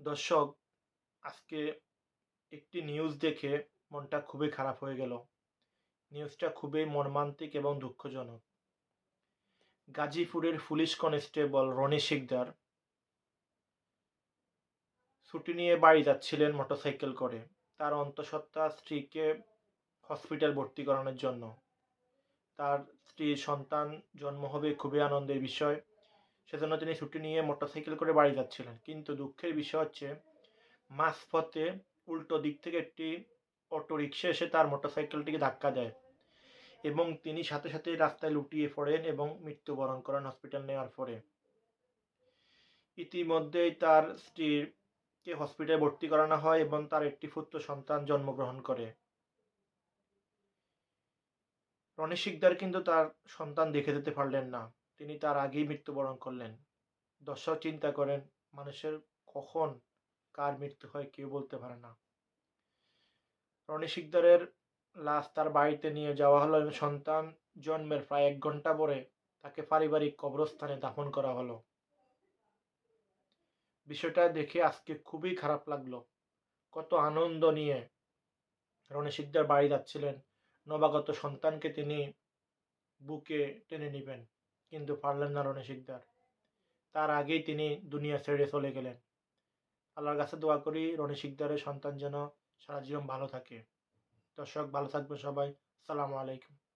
দর্শক, আজকে একটি নিউজ দেখে মনটা খুবই খারাপ হয়ে গেল। নিউজটা খুবই মর্মান্তিক এবং দুঃখজনক। গাজীপুরের পুলিশ কনস্টেবল রনি শিকদার ছুটি নিয়ে বাড়ি যাচ্ছিলেন মোটরসাইকেল করে। তার অন্তঃসত্ত্বা স্ত্রীকে হসপিটাল ভর্তি করানোর জন্য। তার স্ত্রীর সন্তান জন্ম হবে খুবই আনন্দের বিষয়। সেজন্য তিনি ছুটি নিয়ে মোটরসাইকেল করে বাড়ি যাচ্ছিলেন। কিন্তু দুঃখের বিষয় হচ্ছে, মাঝপথে উল্টো দিক থেকে একটি অটো রিক্সা এসে তার মোটরসাইকেলটিকে ধাক্কা দেয় এবং তিনি সাথে সাথে রাস্তায় লুটিয়ে পড়েন এবং মৃত্যুবরণ করেন হসপিটাল নেওয়ার পরে। ইতিমধ্যেই তার স্ত্রীকে হসপিটালে ভর্তি করানো হয় এবং তার একটি পুত্র সন্তান জন্মগ্রহণ করে। রনি শিকদার কিন্তু তার সন্তান দেখে যেতে পারলেন না। তিনি তার আগেই মৃত্যুবরণ করলেন। দর্শক চিন্তা করেন, মানুষের কখন কার মৃত্যু হয় কেউ বলতে পারে না। রনি শিকদারের লাশ তার বাড়িতে নিয়ে যাওয়া হলো এবং সন্তান জন্মের প্রায় এক ঘণ্টা পরে তাকে পারিবারিক কবরস্থানে দাফন করা হলো। বিষয়টা দেখে আজকে খুবই খারাপ লাগল। কত আনন্দ নিয়ে রনি শিকদার বাড়ি যাচ্ছিলেন। নবাগত সন্তানকে তিনি বুকে টেনে নেবেন। কিন্তু পারলেন না রনি শিকদার। তার আগেই তিনি দুনিয়া ছেড়ে চলে গেলেন। আল্লাহর কাছে দোয়া করি রনি শিকদারের সন্তান যেন সারা জীবন ভালো থাকে। দর্শক, ভালো থাকবেন সবাই। সালামু আলাইকুম।